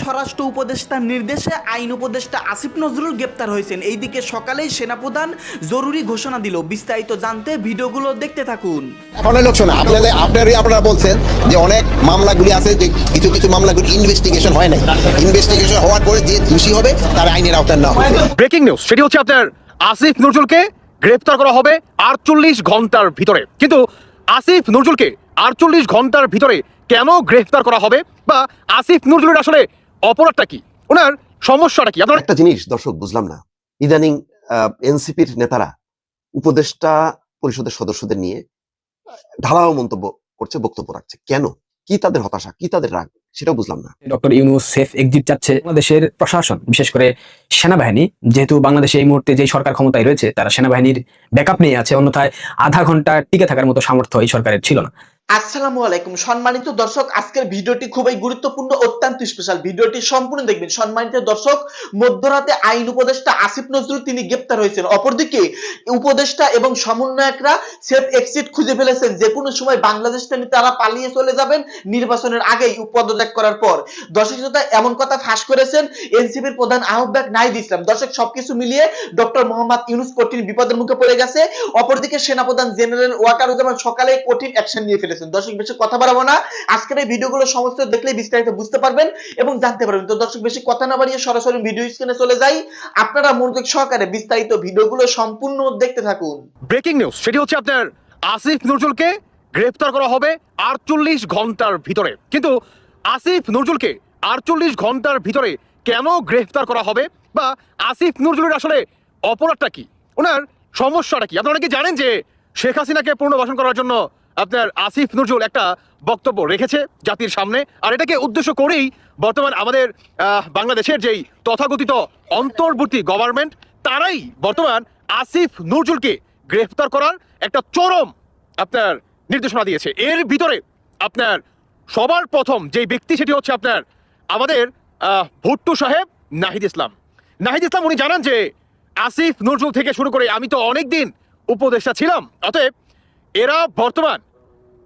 স্বরাষ্ট্র উপদেষ্টার নির্দেশে আইন উপদেষ্টা আসিফ নজরুল গ্রেপ্তার হয়েছেন। এইদিকে সকালেই সেনাপ্রধান জরুরি ঘোষণা দিল। বিস্তারিত জানতে ভিডিওগুলো দেখতে থাকুন। এখন লোক শোনা আপনাদের আপনারই আপনারা বলছেন যে অনেক মামলাগুলি আছে যে কিছু কিছু মামলাগুলি ইনভেস্টিগেশন হয় নাই। ইনভেস্টিগেশন হওয়ার পরে যে দোষী হবে তার আইনের আওতায় না হবে। ব্রেকিং নিউজ সেটি হচ্ছে আপনার আসিফ নজরুলকে গ্রেফতার করা হবে আটচল্লিশ ঘণ্টার ভিতরে। কিন্তু আসিফ নজরুলকে আটচল্লিশ ঘণ্টার ভিতরে কেন গ্রেফতার করা হবে? বা আসিফ নজরুলের আসলে অপরাধটা কি? ওনার সমস্যাটা কি? আপনার একটা জিনিস দর্শক বুঝলাম না। ইদানিং এনসিপির নেতারা উপদেষ্টা পরিষদের সদস্যদের নিয়ে ঢালাও মন্তব্য করছে বক্তব্য রাখছে। কেন? কি তাদের হতাশা? কি তাদের রাগ? সেটাও বুঝলাম না। ডক্টর ইউনুস সেফ এক্সিট চাচ্ছে বাংলাদেশের প্রশাসন বিশেষ করে সেনাবাহিনী। যেহেতু বাংলাদেশে এই মুহূর্তে যে সরকার ক্ষমতায় রয়েছে তারা সেনাবাহিনীর ব্যাকআপ নিয়ে আছে অন্যথায় আধা ঘণ্টা টিকে থাকার মতো সামর্থ্য এই সরকারের ছিল না। আসসালামু আলাইকুম। সম্মানিত দর্শক, আজকের ভিডিওটি খুবই গুরুত্বপূর্ণ, অত্যন্ত স্পেশাল ভিডিওটি সম্পূর্ণ দেখবেন। সম্মানিত দর্শক, মধ্যরাতে আইন উপদেষ্টা আসিফ নজরুল তিনি গ্রেপ্তার হয়েছেন। অপরদিকে উপদেষ্টা এবং সমন্বয়করা সেফ এক্সিট খুঁজে ফেলেছেন। যে কোনো সময় বাংলাদেশ থেকে তারা পালিয়ে চলে যাবেন নির্বাচনের আগেই পদত্যাগ করার পর। দর্শক শ্রোতা, এমন কথা ফাঁস করেছেন এনসিপির প্রধান আহ্বায়ক নাহিদ ইসলাম। দর্শক, সবকিছু মিলিয়ে ডক্টর মোহাম্মদ ইউনুস কঠিন বিপদের মুখে পড়ে গেছে। অপরদিকে সেনাপ্রধান জেনারেল ওয়াকারুজ্জামান সকালে কঠিন অ্যাকশন নিয়ে ফেলেছেন দর্শক, বেশি কথা বাড়াবো না। আজকের এই ভিডিওগুলো সমস্ত দেখলে বিস্তারিত বুঝতে পারবেন এবং জানতে পারবেন। তো দর্শক, বেশি কথা না বাড়িয়ে সরাসরি ভিডিও স্ক্রিনে চলে যাই। আপনারা মনোযোগ সহকারে বিস্তারিত ভিডিওগুলো সম্পূর্ণ দেখতে থাকুন। ব্রেকিং নিউজ, সেটি হচ্ছে আপনার আসিফ নজরুলকে গ্রেফতার করা হবে আটচল্লিশ ঘণ্টার ভিতরে। কিন্তু আসিফ নজরুলকে আটচল্লিশ ঘণ্টার ভিতরে কেন গ্রেফতার করা হবে? বা আসিফ নজরুলের আসলে অপরাধটা কি? ওনার সমস্যাটা কি? আপনারা কি জানেন যে শেখ হাসিনাকে পুনর্বাসন করার জন্য আপনার আসিফ নজরুল একটা বক্তব্য রেখেছে জাতির সামনে, আর এটাকে উদ্দেশ্য করেই বর্তমান আমাদের বাংলাদেশের যেই তথাকথিত অন্তর্বর্তী গভর্নমেন্ট তারাই বর্তমান আসিফ নজরুলকে গ্রেফতার করার একটা চরম আপনার নির্দেশনা দিয়েছে। এর ভিতরে আপনার সবার প্রথম যে ব্যক্তি সেটি হচ্ছে আপনার আমাদের ভুট্টু সাহেব নাহিদ ইসলাম। নাহিদ ইসলাম উনি জানান যে, আসিফ নজরুল থেকে শুরু করে আমি তো অনেকদিন উপদেষ্টা ছিলাম, অতএব এরা বর্তমান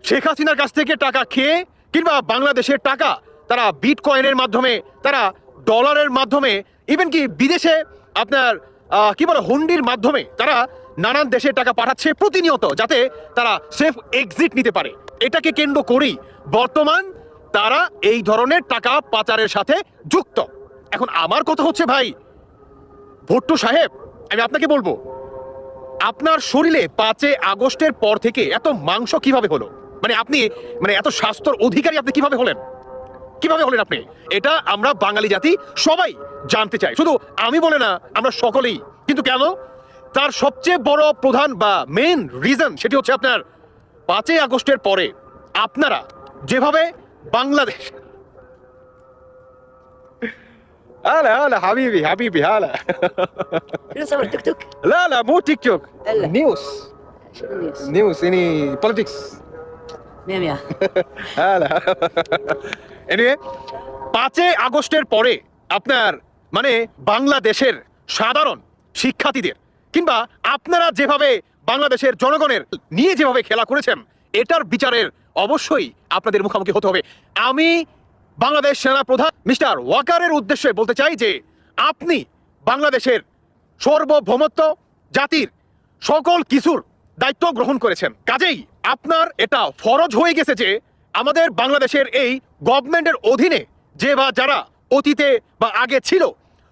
শেখ হাসিনার কাছ থেকে টাকা খেয়ে কিংবা বাংলাদেশের টাকা তারা বিট কয়েনের মাধ্যমে, তারা ডলারের মাধ্যমে ইভেন কি বিদেশে আপনার কি বলে, হুন্ডির মাধ্যমে তারা নানান দেশে টাকা পাঠাচ্ছে প্রতিনিয়ত যাতে তারা সেফ এক্সিট নিতে পারে। এটাকে কেন্দ্র করেই বর্তমান তারা এই ধরনের টাকা পাচারের সাথে যুক্ত। এখন আমার কথা হচ্ছে ভাই, ভুট্টু সাহেব, আমি আপনাকে বলব আপনার শরীরে পাঁচে আগস্টের পর থেকে এত মাংস কীভাবে হলো? মানে আপনি মানে এত স্বাস্থ্যর অধিকারী আপনি কীভাবে হলেন? কীভাবে হলেন আপনি? এটা আমরা বাঙালি জাতি সবাই জানতে চাই। শুধু আমি বলে না, আমরা সকলেই। কিন্তু কেন? তার সবচেয়ে বড় প্রধান বা মেন রিজন সেটি হচ্ছে আপনার পাঁচই আগস্টের পরে আপনারা যেভাবে বাংলাদেশ هلا هلا حبيبي حبيبي هلا شنو صور تيك توك؟ لا لا مو تيك توك إلا. نيوز شنو النيوز؟ نيوز يعني بوليتكس مية مية হ্যালো এনিওয়ে পাঁচই আগস্টের পরে আপনার মানে বাংলাদেশের সাধারণ শিক্ষার্থীদের কিংবা আপনারা যেভাবে বাংলাদেশের জনগণের নিয়ে যেভাবে খেলা করেছেন এটার বিচারের অবশ্যই আপনাদের মুখোমুখি হতে হবে আমি বাংলাদেশ সেনা প্রধান মিস্টার ওয়াকারের উদ্দেশ্যে বলতে চাই যে আপনি বাংলাদেশের সর্বভৌমত্ব জাতির সকল কিছুর দায়িত্ব গ্রহণ করেছেন। কাজেই আপনার এটা ফরজ হয়ে গেছে যে আমাদের বাংলাদেশের এই গভর্নমেন্টের অধীনে যে বা যারা অতীতে বা আগে ছিল,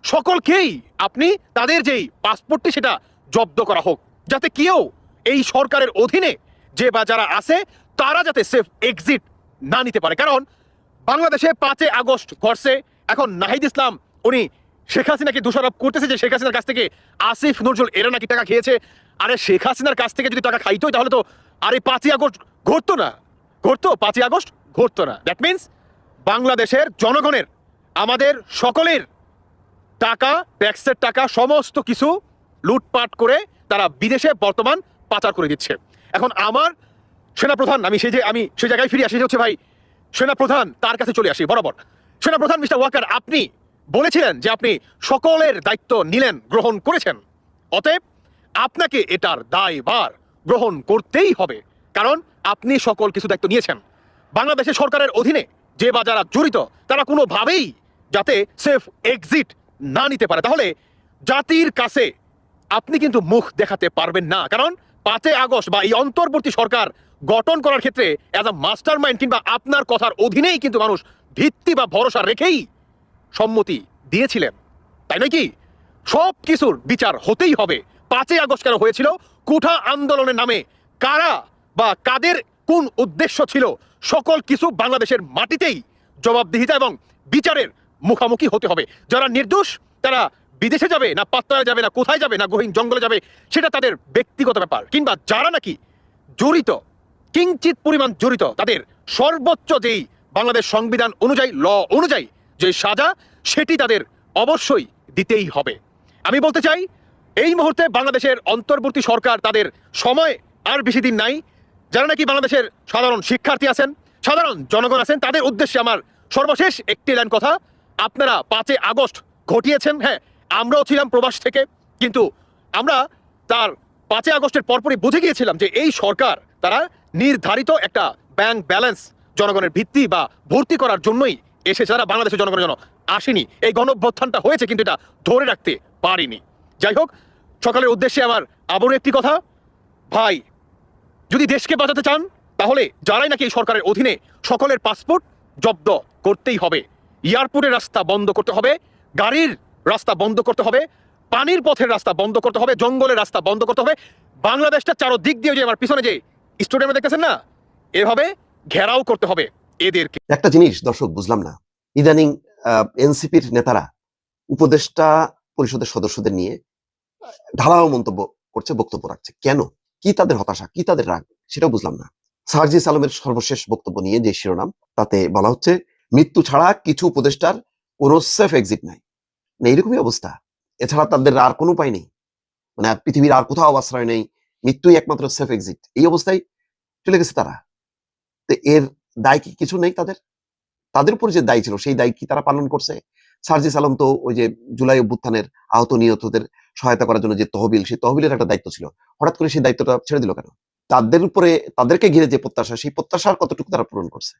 সকলকেই আপনি তাদের যেই পাসপোর্টটি সেটা জব্দ করা হোক। যাতে কেউ এই সরকারের অধীনে যে বা যারা আছে, তারা যাতে সেফ এক্সিট না নিতে পারে। কারণ বাংলাদেশে পাঁচই আগস্ট ঘটছে। এখন নাহিদ ইসলাম, উনি শেখ হাসিনাকে দোষারোপ করতেছে যে শেখ হাসিনার কাছ থেকে আসিফ নজরুল এরা নাকি টাকা খেয়েছে। আরে শেখ হাসিনার কাছ থেকে যদি টাকা খাইতো তাহলে তো আরে পাঁচই আগস্ট ঘটতো না। ঘটতো, পাঁচই আগস্ট ঘটতো না। দ্যাট মিন্স বাংলাদেশের জনগণের, আমাদের সকলের টাকা, ট্যাক্সের টাকা, সমস্ত কিছু লুটপাট করে তারা বিদেশে বর্তমান পাচার করে দিচ্ছে। এখন আমার সেনাপ্রধান, আমি সেই যে, আমি সেই জায়গায় ফিরে আসি হচ্ছে ভাই সেনাপ্রধান তার কাছে চলে আসি, বরাবর। সেনাপ্রধান মিস্টার ওয়াকার, আপনি বলেছিলেন যে আপনি সকলের দায়িত্ব নিলেন, গ্রহণ করেছেন। অতএব আপনাকে এটার দায়ভার গ্রহণ করতেই হবে, কারণ আপনি সকল কিছু দায়িত্ব নিয়েছেন। বাংলাদেশের সরকারের অধীনে যে বা যারা জড়িত, তারা কোনোভাবেই যাতে সেফ এক্সিট না নিতে পারে। তাহলে জাতির কাছে আপনি কিন্তু মুখ দেখাতে পারবেন না, কারণ পাঁচই আগস্ট বা এই অন্তর্বর্তী সরকার গঠন করার ক্ষেত্রে অ্যাজ আ মাস্টার মাইন্ড কিংবা আপনার কথার অধীনেই কিন্তু মানুষ ভিত্তি বা ভরসা রেখেই সম্মতি দিয়েছিলেন। তাই নয় কি? সব কিছুর বিচার হতেই হবে। পাঁচই আগস্ট কেন হয়েছিল? কুঠা আন্দোলনের নামে কারা বা কাদের কোন উদ্দেশ্য ছিল? সকল কিছু বাংলাদেশের মাটিতেই জবাবদিহিতা এবং বিচারের মুখামুখি হতে হবে। যারা নির্দোষ, তারা বিদেশে যাবে না পাত্তায় যাবে না কোথায় যাবে না গহীন জঙ্গলে যাবে, সেটা তাদের ব্যক্তিগত ব্যাপার। কিংবা যারা নাকি জড়িত কিঞ্চিত পরিমাণ জড়িত তাদের সর্বোচ্চ যেই বাংলাদেশ সংবিধান অনুযায়ী, ল অনুযায়ী যে সাজা, সেটি তাদের অবশ্যই দিতেই হবে। আমি বলতে চাই, এই মুহূর্তে বাংলাদেশের অন্তর্বর্তী সরকার তাদের সময় আর বেশি দিন নাই। যারা নাকি বাংলাদেশের সাধারণ শিক্ষার্থী আছেন, সাধারণ জনগণ আছেন, তাদের উদ্দেশ্যে আমার সর্বশেষ একটি লাইন কথা, আপনারা পাঁচে আগস্ট ঘটিয়েছেন হ্যাঁ আমরাও ছিলাম প্রবাস থেকে, কিন্তু আমরা তার পাঁচই আগস্টের পরপরই বুঝে গিয়েছিলাম যে এই সরকার, তারা নির্ধারিত একটা ব্যাংক ব্যালেন্স জনগণের ভিত্তি বা ভর্তি করার জন্যই এসে যারা বাংলাদেশের জনগণের জন্য আসেনি। এই গণভ্যুত্থানটা হয়েছে কিন্তু এটা ধরে রাখতে পারিনি। যাই হোক, সকালের উদ্দেশ্যে আমার আবারও একটি কথা। ভাই, যদি দেশকে বাঁচাতে চান, তাহলে যারাই নাকি এই সরকারের অধীনে সকলের পাসপোর্ট জব্দ করতেই হবে। এয়ারপোর্টের রাস্তা বন্ধ করতে হবে, গাড়ির রাস্তা বন্ধ করতে হবে, পানির পথের রাস্তা বন্ধ করতে হবে, জঙ্গলের রাস্তা বন্ধ করতে হবে। বাংলাদেশটা চারো দিক দিয়ে যে আমার পিছনে যে স্টেডিয়ামে দেখতেছেন না? এভাবে ঘেরাও করতে হবে এদেরকে। একটা জিনিস, দর্শক, বুঝলাম না। ইদানিং এনসিপির নেতারা উপদেষ্টা পরিষদের সদস্যদের নিয়ে ঢালাও মন্তব্য করছে, বক্তব্য রাখছে। কেন? কি তাদের হতাশা? কি তাদের রাগ? সেটাও বুঝলাম না। সার্জিস আলমের সর্বশেষ বক্তব্য নিয়ে যে শিরোনাম, তাতে বলা হচ্ছে, মৃত্যু ছাড়া কিছু উপদেষ্টার কোনো সেফ এক্সিট নাই। এইরকমই অবস্থা। এছাড়া তাদের আর কোনো উপায় নেই। মানে পৃথিবীর আর কোথাও আশ্রয় নেই। মৃত্যুই একমাত্র সেফ এক্সিট এই অবস্থায় চলে গেছে তারা। তো এর দায় কি কিছু নেই তাদের? তাদের উপর যে দায় ছিল, সেই দায় কি তারা পালন করছে? সার্জিস আলম তো ওই যে জুলাই অভ্যুত্থানের আহত নিহতদের সহায়তা করার জন্য যে তহবিল, সেই তহবিলের একটা দায়িত্ব ছিল। হঠাৎ করে সেই দায়িত্বটা ছেড়ে দিল কেন? তাদের উপরে, তাদেরকে ঘিরে যে প্রত্যাশা, সেই প্রত্যাশার কতটুকু তারা পূরণ করছে?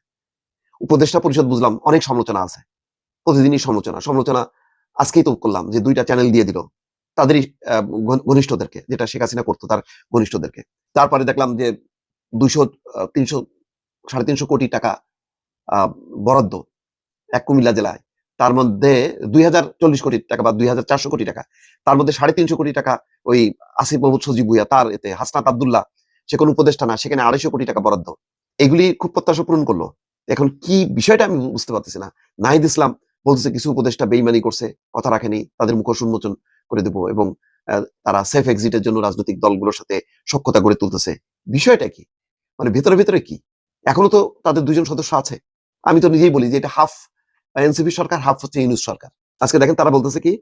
উপদেষ্টা পরিষদ বুঝলাম, অনেক সমালোচনা আছে। প্রতিদিনই সমালোচনা। সমালোচনা আজকেই তো করলাম যে দুইটা চ্যানেল দিয়ে দিল। তাদেরই ঘনিষ্ঠদেরকে, যেটা শেখ হাসিনা করতো তার ঘনিষ্ঠদেরকে। তারপরে দেখলাম যে দুইশো তিনশো, সাড়ে তিনশো কোটি টাকা বরাদ্দ এক কুমিল্লা জেলায়। তার মধ্যে দুই হাজার চল্লিশ কোটি টাকা বা দুই হাজার চারশো কোটি টাকা। তার মধ্যে সাড়ে তিনশো কোটি টাকা ওই আসিফ মোহাম্মদ সজিব ভুইয়া, তার এতে হাসনাত আবদুল্লাহ, সে কোনো উপদেষ্টা না, সেখানে আড়াইশো কোটি টাকা বরাদ্দ। এগুলি খুব প্রত্যাশা পূরণ করল। এখন কি বিষয়টা আমি বুঝতে পারতেছি না। নাহিদ ইসলাম বলতেছে, কিছু উপদেষ্টা বেইমানি করছে, কথা রাখেনি, তাদের মুখোশ উন্মোচন করে দেবো এবং তারা সেফ এক্সিটের জন্য রাজনৈতিক দলগুলোর সাথে সক্ষতা গড়ে তুলতেছে। বিষয়টা কি? মানে ভেতরে ভেতরে কি? এখনও তো তাদের দুজন সদস্য আছে। আমি তো নিজেই বলি যে এটা হাফ এনসিপি সরকার হাফ হচ্ছে ইউনুস সরকার। আজকে দেখেন তারা বলতেছে কি?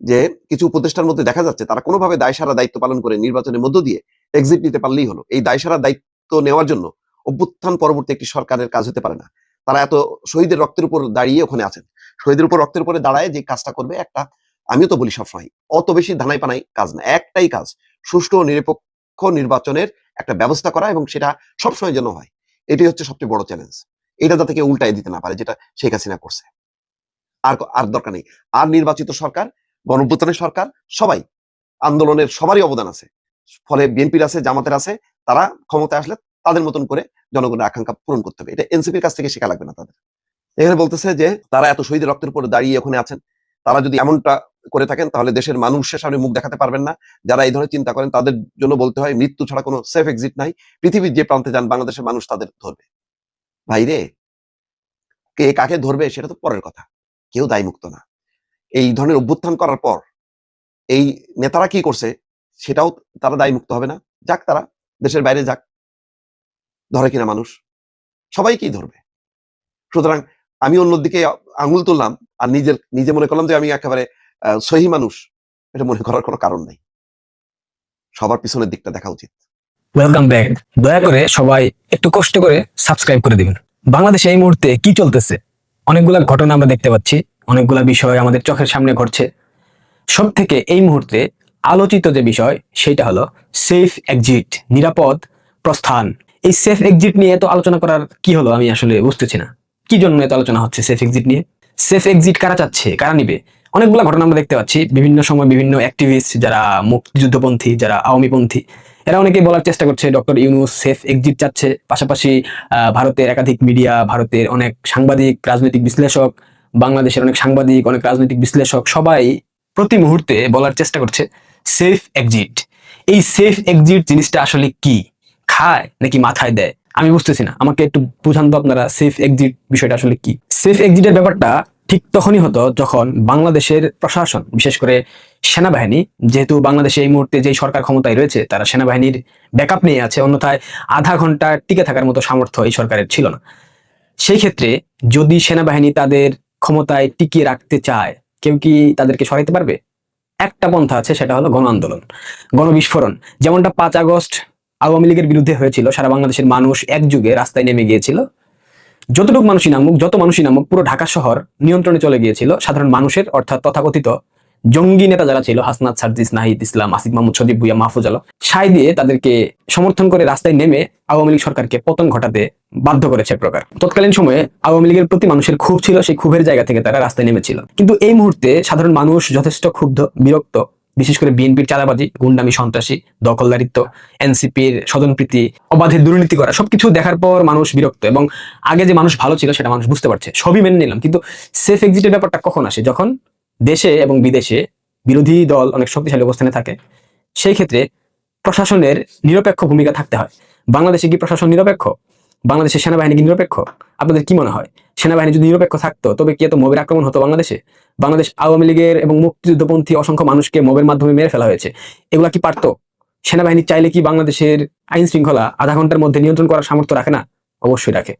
যে কিছু উপদেষ্টার মধ্যে দেখা যাচ্ছে তারা কোনোভাবে দায়সারা দায়িত্ব পালন করে নির্বাচনের মধ্য দিয়ে এক্সিট নিতে পারলেই হলো। এই দায়সারা দায়িত্ব নেওয়ার জন্য অভ্যুত্থান পরবর্তী একটি সরকারের কাজ হতে পারে না। তারা এত শহীদের রক্তের উপর দাঁড়িয়ে ওখানে আছেন। শহীদের উপর রক্তের উপরে দাঁড়ায় যে কাজটা করবে একটা আমিও তো বলি সবসময়, অত বেশি ধানাই পানাই কাজ না, একটাই কাজ, সুষ্ঠু নিরপেক্ষ নির্বাচনের একটা ব্যবস্থা করা এবং সেটা সবসময় যেন হয়। এটাই হচ্ছে সবচেয়ে বড় চ্যালেঞ্জ এটা কেউ উল্টাই দিতে না পারে, যেটা শেখ হাসিনা করছে। আর আর দরকার নেই। আর নির্বাচিত সরকার, গণভ্যুত্থানের সরকার, সবাই, আন্দোলনের সবারই অবদান আছে। ফলে বিএনপির আছে, জামাতের আছে, তারা ক্ষমতায় আসলে তাদের মতন করে জনগণের আকাঙ্ক্ষা পূরণ করতে হবে। এটা এনসিপির কাছ থেকে শেখা লাগবে না তাদের। এখানে বলতেছে যে, তারা এত শহীদের রক্তের উপরে দাঁড়িয়ে ওখানে আছেন। তারা যদি এমনটা করে থাকেন, তাহলে দেশের মানুষের সামনে মুখ দেখাতে পারবেন না। যারা এই ধরনের চিন্তা করেন, তাদের জন্য বলতে হয়, মৃত্যু ছাড়া কোনো সেফ এক্সিট নাই। পৃথিবীর যে প্রান্তে যান, বাংলাদেশের মানুষ তাদের ধরবে। ভাই রে, কে কাকে ধরবে সেটা তো পরের কথা। কেউ দায়মুক্ত না। এই ধরনের অভ্যুত্থান করার পর, এই নেতারা কি করছে, সেটাও তারা দায়মুক্ত হবে না। যাক তারা, দেশের বাইরে যাক। ধরে কিনা মানুষ। সবাইকেই ধরবে? সুতরাং আমি অন্যদিকে আঙুল তুললাম, আর নিজের, নিজে মনে করলাম যে আমি একেবারে সহি মানুষ, এটা মনে করার কোনো কারণ নাই। সবার পিছনের দিকটা দেখা উচিত। ওয়েলকাম ব্যাক দয়া করে সবাই একটু কষ্ট করে সাবস্ক্রাইব করে দিবেন। বাংলাদেশে এই মুহূর্তে কি চলতেছে? অনেকগুলা ঘটনা আমরা দেখতে পাচ্ছি, অনেকগুলা বিষয় আমাদের চোখের সামনে ঘটছে। সব থেকে এই মুহূর্তে আলোচিত যে বিষয়, সেটা হলো সেফ এক্সিট নিরাপদ প্রস্থান। এই সেফ এক্সিট নিয়ে এত আলোচনা করার কি হলো আমি আসলে বুঝতেছি না। কি জন্য এত আলোচনা হচ্ছে সেফ এক্সিট নিয়ে? সেফ এক্সিট কারা চাচ্ছে? কারা নিবে? অনেকগুলো ঘটনা আমরা দেখতে পাচ্ছি। বিভিন্ন সময় বিভিন্ন অ্যাক্টিভিস্ট যারা মুক্তিযুদ্ধপন্থী, যারা আওয়ামীপন্থী, এরা অনেকেই বলার চেষ্টা করছে, ডক্টর ইউনুস সেফ এক্সিট চাচ্ছে। পাশাপাশি ভারতের একাধিক মিডিয়া ভারতের অনেক সাংবাদিক, রাজনৈতিক বিশ্লেষক, বাংলাদেশের অনেক সাংবাদিক, অনেক রাজনৈতিক বিশ্লেষক সবাই প্রতি মুহূর্তে বলার চেষ্টা করছে সেফ এক্সিট এই সেফ এক্সিট জিনিসটা আসলে কি? খায় নাকি মাথায় দেয়? আমি বুঝতেছি না। আমাকে একটু বুঝান তো আপনারা সেফ এক্সিট বিষয়টা আসলে কি? সেফ এক্সিটের ব্যাপারটা ঠিক তখনই হতো যখন বাংলাদেশের প্রশাসন, বিশেষ করে সেনাবাহিনী, যেহেতু বাংলাদেশে এই মুহূর্তে যে সরকার ক্ষমতায় রয়েছে, তারা সেনাবাহিনীর ব্যাকআপ নিয়ে আছে, অন্যথায় আধা ঘণ্টা টিকে থাকার মতো সামর্থ্য এই সরকারের ছিল না। সেই ক্ষেত্রে যদি সেনাবাহিনী তাদের ক্ষমতায় টিকিয়ে রাখতে চায়, কেউ কি তাদেরকে সরাইতে পারবে? একটা পন্থা আছে, সেটা হলো গণ আন্দোলন গণবিস্ফোরণ যেমনটা পাঁচ আগস্ট আওয়ামী লীগের বিরুদ্ধে হয়েছিল, সারা বাংলাদেশের মানুষ একযুগে রাস্তায় নেমে গিয়েছিল যতটুকু মানুষই নামুক, যত মানুষই নামুক, পুরো ঢাকা শহর নিয়ন্ত্রণে চলে গিয়েছিল। সাধারণ মানুষের অর্থাৎ তথাকথিত জঙ্গি নেতা যারা ছিল, হাসনাত, সার্জিস, নাহিদ ইসলাম, আসিফ মাহমুদ সজীব ভুইয়া, মাহফুজ আলম সাই দিয়ে তাদেরকে সমর্থন করে রাস্তায় নেমে আওয়ামী লীগ সরকারকে পতন ঘটাতে বাধ্য করেছে প্রকার। তৎকালীন সময়ে আওয়ামী লীগের প্রতি মানুষের ক্ষোভ ছিল, সেই ক্ষোভের জায়গা থেকে তারা রাস্তায় নেমেছিল। কিন্তু এই মুহূর্তে সাধারণ মানুষ যথেষ্ট ক্ষুব্ধ, বিরক্ত বিশেষ করে বিএনপির চাঁদাবাজি, গুন্ডামি, সন্ত্রাসী, দখলদারিত্ব, এনসিপির স্বজনপ্রীতি, অবাধে দুর্নীতি করা, সবকিছু দেখার পর মানুষ বিরক্ত এবং আগে যে মানুষ ভালো ছিল সেটা মানুষ বুঝতে পারছে। সবই মেনে নিলাম। কিন্তু সেফ এক্সিটের ব্যাপারটা কখন আসে? যখন দেশে এবং বিদেশে বিরোধী দল অনেক শক্তিশালী অবস্থানে থাকে, সেই ক্ষেত্রে প্রশাসনের নিরপেক্ষ ভূমিকা থাকতে হয়। বাংলাদেশে কি প্রশাসন নিরপেক্ষ? বাংলাদেশের সেনাবাহিনী কি নিরপেক্ষ? আপনাদের কি মনে হয়? সেনাবাহিনী যদি নিরপেক্ষ থাকতো, তবে কি এত মবের আক্রমণ হতো বাংলাদেশে? বাংলাদেশ আওয়ামী লীগের এবং মুক্তিযুদ্ধপন্থী অসংখ্য মানুষকে মবের মাধ্যমে মেরে ফেলা হয়েছে। এগুলা কি পারতো? সেনাবাহিনী চাইলে কি বাংলাদেশের আইন শৃঙ্খলা আধা ঘণ্টার মধ্যে নিয়ন্ত্রণ করার সামর্থ্য রাখে না? অবশ্যই রাখে।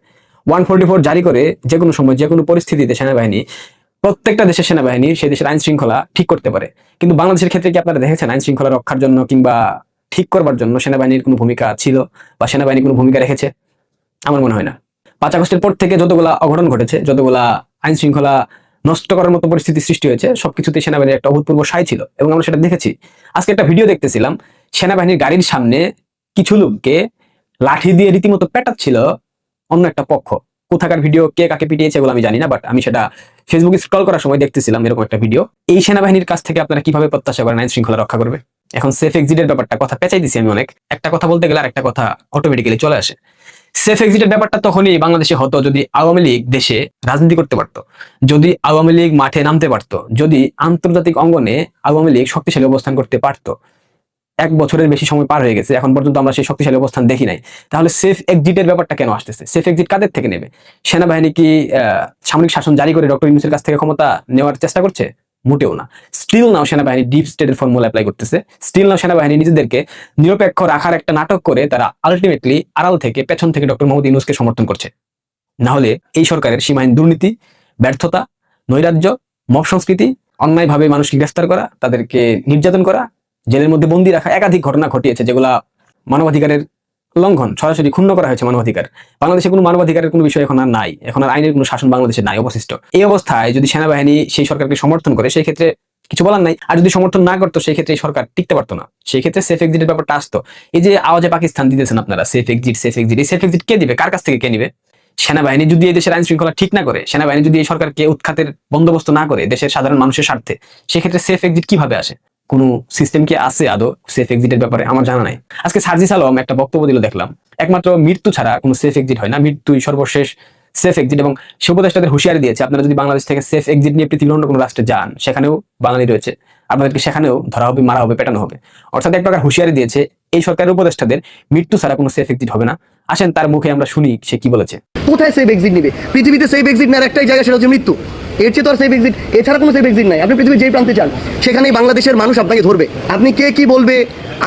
ওয়ান ফোর্টি ফোর জারি করে যে কোনো সময়, যে কোনো পরিস্থিতিতে সেনাবাহিনী, প্রত্যেকটা দেশের সেনাবাহিনী সেই দেশের আইন শৃঙ্খলা ঠিক করতে পারে। কিন্তু বাংলাদেশের ক্ষেত্রে কি আপনারা দেখেছেন আইন শৃঙ্খলা রক্ষার জন্য কিংবা ঠিক করবার জন্য সেনাবাহিনীর কোনো ভূমিকা ছিল বা সেনাবাহিনী কোনো ভূমিকা রেখেছে? আমার মনে হয় না। পাঁচ আগস্টের পর থেকে যতগুলা অঘটন ঘটেছে, যতগুলা আইন শৃঙ্খলা নষ্ট করার মতো পরিস্থিতি সৃষ্টি হয়েছে সবকিছুতে সেনাবাহিনীর একটা অভূতপূর্ব সাই ছিল এবং আমরা সেটা দেখেছি। আজকে একটা ভিডিও দেখতেছিলাম, সেনাবাহিনীর গাড়ির সামনে কিছু লোককে লাঠি দিয়ে রীতিমতো পেটাচ্ছিল অন্য একটা পক্ষ। কোথাকার ভিডিও, কে কাকে পিটিয়েছে এগুলো আমি জানি না বাট আমি সেটা ফেসবুকে স্ক্রল করার সময় দেখতেছিলাম এরকম একটা ভিডিও। এই সেনাবাহিনীর কাছ থেকে আপনারা কীভাবে প্রত্যাশা করেন আইন শৃঙ্খলা রক্ষা করবে? এখন সেফ এক্সিটের ব্যাপারটা, কথা পেঁচাই দিছি আমি অনেক। একটা কথা বলতে গেলে আর একটা কথা অটোমেটিক্যালি চলে আসে। সেফ এক্সিটের ব্যাপারটা তখনই বাংলাদেশে হতো যদি আওয়ামী লীগ দেশে রাজনীতি করতে পারতো, যদি আওয়ামী লীগ মাঠে নামতে পারতো, যদি আন্তর্জাতিক অঙ্গনে আওয়ামী লীগ শক্তিশালী অবস্থান করতে পারতো। এক বছরের বেশি সময় পার হয়ে গেছে, এখন পর্যন্ত আমরা সেই শক্তিশালী অবস্থান দেখি নাই। তাহলে সেফ এক্সিটের ব্যাপারটা কেন আসতেছে? সেফ এক্সিট কাদের থেকে নেবে? সেনাবাহিনী কি সামরিক শাসন জারি করে ডক্টর ইউনুসের কাছ থেকে ক্ষমতা নেওয়ার চেষ্টা করছে? মোটেও না। স্টিল নাও সেনাবাহিনী ডিপ স্টেটের ফর্মুলা অ্যাপ্লাই করতেছে। স্টিল নাও সেনাবাহিনী নিজেদেরকে নিরপেক্ষ রাখার একটা নাটক করে তারা আলটিমেটলি আড়াল থেকে, পেছন থেকে ডক্টর মোহাম্মদ ইউনুসকে সমর্থন করছে। না হলে এই সরকারের সীমাহীন দুর্নীতি, ব্যর্থতা, নৈরাজ্য, মব সংস্কৃতি, অন্যায়ভাবে মানুষকে গ্রেফতার করা, তাদেরকে নির্যাতন করা, জেলের মধ্যে বন্দি রাখা একাধিক ঘটনা ঘটিয়েছে যেগুলা মানবাধিকারের লঙ্ঘন, সরাসরি ক্ষুণ্ণ করা হয়েছে মানবাধিকার। বাংলাদেশে কোনো মানবাধিকারের কোনো বিষয় এখন আর নাই, এখন আর আইনের কোনো শাসন বাংলাদেশে নাই, অবশিষ্ট। এই অবস্থায় যদি সেনাবাহিনী সেই সরকারকে সমর্থন করে, সেই ক্ষেত্রে কিছু বলার নাই। আর যদি সমর্থন না করতো, সেই ক্ষেত্রে সরকার টিকতে পারতো না। সেই ক্ষেত্রে সেফ এক্সিটের ব্যাপারটা আসতো। এই যে আওয়াজে পাকিস্তান দিতেছেন আপনারা সেফ এক্সিট সেফ এক্সিট এই সেফ এক্সিট কে দিবে? কার কাছ থেকে কে নিবে? সেনাবাহিনী যদি এই দেশের আইন শৃঙ্খলা ঠিক না করে, সেনাবাহিনী যদি এই সরকারকে উৎখাতের বন্দোবস্ত না করে দেশের সাধারণ মানুষের স্বার্থে, সেক্ষেত্রে সেফ এক্সিট কীভাবে আসে? কোনো সিস্টেম কি আছে আদৌ? সেফ এক্সিটের ব্যাপারে আমার জানা নাই। আজকে সার্জিস আলম একটা বক্তব্য দিল, দেখলাম। একমাত্র মৃত্যু ছাড়া কোনো সেফ এক্সিট হয় না। মৃত্যুই সর্বশেষ সেফ এক্সিট এবং সে উপদেষ্টাদের হুঁশিয়ারি দিয়েছে, আপনারা যদি বাংলাদেশ থেকে সেফ এক্সিট নিয়ে পৃথিবীর অন্য কোনো রাষ্ট্রে যান, সেখানেও বাঙালি রয়েছে। আপনাদেরকে সেখানেও ধরা হবে, মারা হবে, পেটানো হবে। অর্থাৎ এক প্রকার হুঁশিয়ারি দিয়েছে এই সরকারের উপদেষ্টাদের, মৃত্যু ছাড়া কোনো সেফ এক্সিট হবে না। আসেন তার মুখে আমরা শুনি সে কি বলেছে। কোথায় সেফ এক্সিট নিবে? পৃথিবীতে সেফ এক্সিট নেওয়ার একটাই জায়গা সেটা হচ্ছে মৃত্যু। এর চেয়ে তো আর সেফ এক্সিট এছাড়া কোনো সেফ এক্সিট নাই। আপনি পৃথিবীর যেই প্রান্তে চান সেখানেই বাংলাদেশের মানুষ আপনাকে ধরবে। আপনি কে কি বলবে,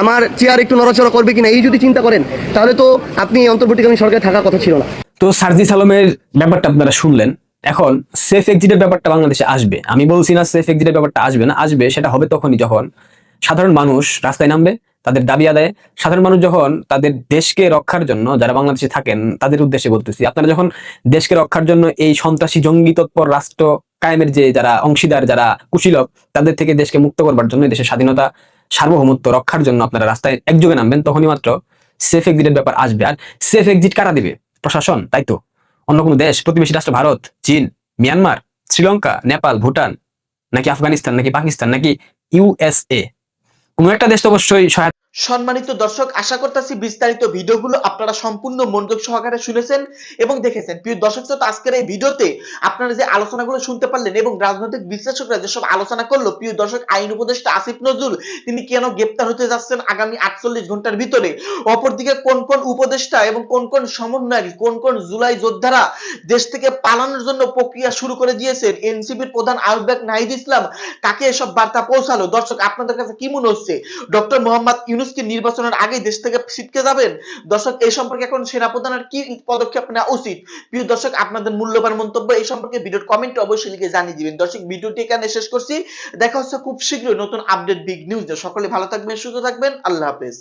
আমার চেয়ার একটু নড়াচড়া করবে কিনা, এই যদি চিন্তা করেন, তাহলে তো আপনি অন্তর্বর্তীকালীন সরকারে থাকার কথা ছিল না। তো সার্জিস আলমের ব্যাপারটা আপনারা শুনলেন। এখন সেফ এক্সিটের ব্যাপারটা বাংলাদেশে আসবে। আমি বলছি না সেফ এক্সিটের ব্যাপারটা আসবে না, আসবে সেটা হবে তখনই যখন সাধারণ মানুষ রাস্তায় নামবে তাদের দাবি আদায় সাধারণ মানুষ যখন তাদের দেশকে রক্ষার জন্য যারা বাংলাদেশে থাকেন, তাদের উদ্দেশ্যে বলতেছি, আপনারা যখন দেশকে রক্ষার জন্য এই সন্ত্রাসী জঙ্গি তৎপর রাষ্ট্র কায়েমের যে যারা অংশীদার, যারা কুশীলক তাদের থেকে দেশকে মুক্ত করবার জন্য, দেশের স্বাধীনতা, সার্বভৌমত্ব রক্ষার জন্য আপনারা রাস্তায় একযোগে নামবেন, তখনই মাত্র সেফ এক্সিটের ব্যাপার আসবে। আর সেফ এক্সিট কারা দিবে? প্রশাসন, তাই তো? অন্য কোনো দেশ? প্রতিবেশী রাষ্ট্র ভারত, চীন, মিয়ানমার, শ্রীলঙ্কা, নেপাল, ভুটান, নাকি আফগানিস্তান, নাকি পাকিস্তান, নাকি ইউএসএ কোনো একটা দেশ তো অবশ্যই সহায়তা সম্মানিত দর্শক, আশা করতেছি বিস্তারিত ভিডিওগুলো আপনারা সম্পূর্ণ মনোযোগ সহকারে শুনেছেন এবং দেখেছেন। প্রিয় দর্শক শ্রোতা, আজকের এই ভিডিওতে আপনারা যে আলোচনাগুলো শুনতে পারলেন এবং রাজনৈতিক বিশ্লেষকরা যেসব আলোচনা করল, প্রিয় দর্শক, আইন উপদেষ্টা আসিফ নজরুল, তিনি কেন গ্রেপ্তার হতে যাচ্ছেন আগামী আটচল্লিশ ঘণ্টার ভিতরে? অপরদিকে কোন কোন উপদেষ্টা এবং কোন কোন সমন্বয়ক কোন কোন জুলাই যোদ্ধারা দেশ থেকে পালানোর জন্য প্রক্রিয়া শুরু করে দিয়েছেন এনসিপির প্রধান আহ্বায়ক নাহিদ ইসলাম, কাকে এসব বার্তা পৌঁছালো? দর্শক, আপনাদের কাছে কি মনে হচ্ছে? ডক্টর মোহাম্মদ কি নির্বাচনের আগে দেশ থেকে ছিটকে যাবেন? দর্শক, এই সম্পর্কে এখন সেনাপ্রধানের কি পদক্ষেপ নেওয়া উচিত? প্রিয় দর্শক, আপনাদের মূল্যবান মন্তব্য এই সম্পর্কে ভিডিওর কমেন্টে অবশ্যই লিখে জানিয়ে দিবেন। দর্শক, ভিডিওটি এখানে শেষ করছি। দেখা হচ্ছে খুব শীঘ্রই নতুন আপডেট বিগ নিউজ সকলে ভালো থাকবেন, সুস্থ থাকবেন। আল্লাহ হাফেজ।